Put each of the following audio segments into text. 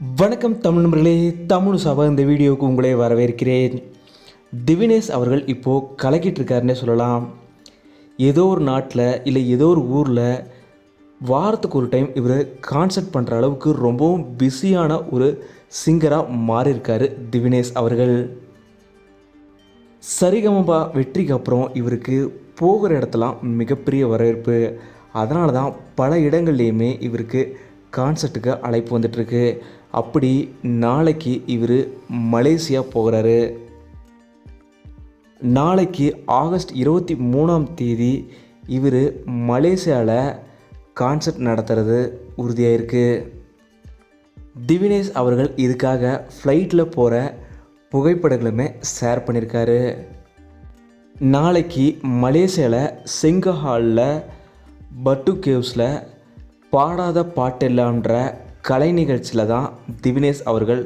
வணக்கம் தமிழ் நண்பர்களே தமிழ் சபா இந்த வீடியோவுக்கு உங்களை வரவேற்கிறேன். திவினேஷ் அவர்கள் இப்போது கலக்கிட்டு இருக்காருன்னே சொல்லலாம். ஏதோ ஒரு நாட்டில் இல்லை ஏதோ ஒரு ஊரில் வாரத்துக்கு ஒரு டைம் இவர் கான்சர்ட் பண்ணுற அளவுக்கு ரொம்பவும் பிஸியான ஒரு சிங்கராக மாறியிருக்காரு திவினேஷ் அவர்கள். சரிகமபா வெற்றிக்கு அப்புறம் இவருக்கு போகிற இடத்தெல்லாம் மிகப்பெரிய வரவேற்பு. அதனால தான் பல இடங்கள்லையுமே இவருக்கு கான்சர்ட்டுக்கு அழைப்பு வந்துட்டுருக்கு. அப்படி நாளைக்கு இவர் மலேசியா போகிறாரு. நாளைக்கு ஆகஸ்ட் இருபத்தி மூணாம் தேதி இவர் மலேசியாவில் கான்சர்ட் நடத்துறது உறுதியாக இருக்குது திவினேஷ் அவர்கள் இதுக்காக ஃப்ளைட்டில் போகிற புகைப்படங்களுமே ஷேர் பண்ணியிருக்காரு நாளைக்கு மலேசியாவில் செங்கஹாலில் பட்டு கேவ்ஸில் பாடாத பாட்டெல்லாம்ன்ற கலை நிகழ்ச்சியில் தான் திவினேஷ் அவர்கள்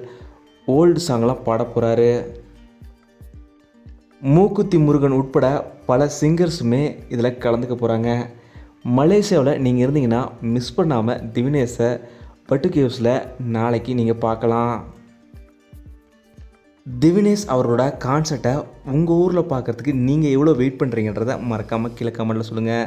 ஓல்டு சாங்லாம் பாட போகிறாரு மூக்குத்தி முருகன் உட்பட பல சிங்கர்ஸுமே இதில் கலந்துக்க போகிறாங்க மலேசியாவில் நீங்கள் இருந்தீங்கன்னா மிஸ் பண்ணாமல் திவினேஷை பட்டு கேவ்ஸில் நாளைக்கு நீங்கள் பார்க்கலாம். திவினேஷ் அவரோட கான்சர்ட்டை உங்கள் ஊரில் பார்க்குறதுக்கு நீங்கள் எவ்வளோ வெயிட் பண்ணுறீங்கன்றதை மறக்காமல் கீழே கமெண்ட்டில் சொல்லுங்கள்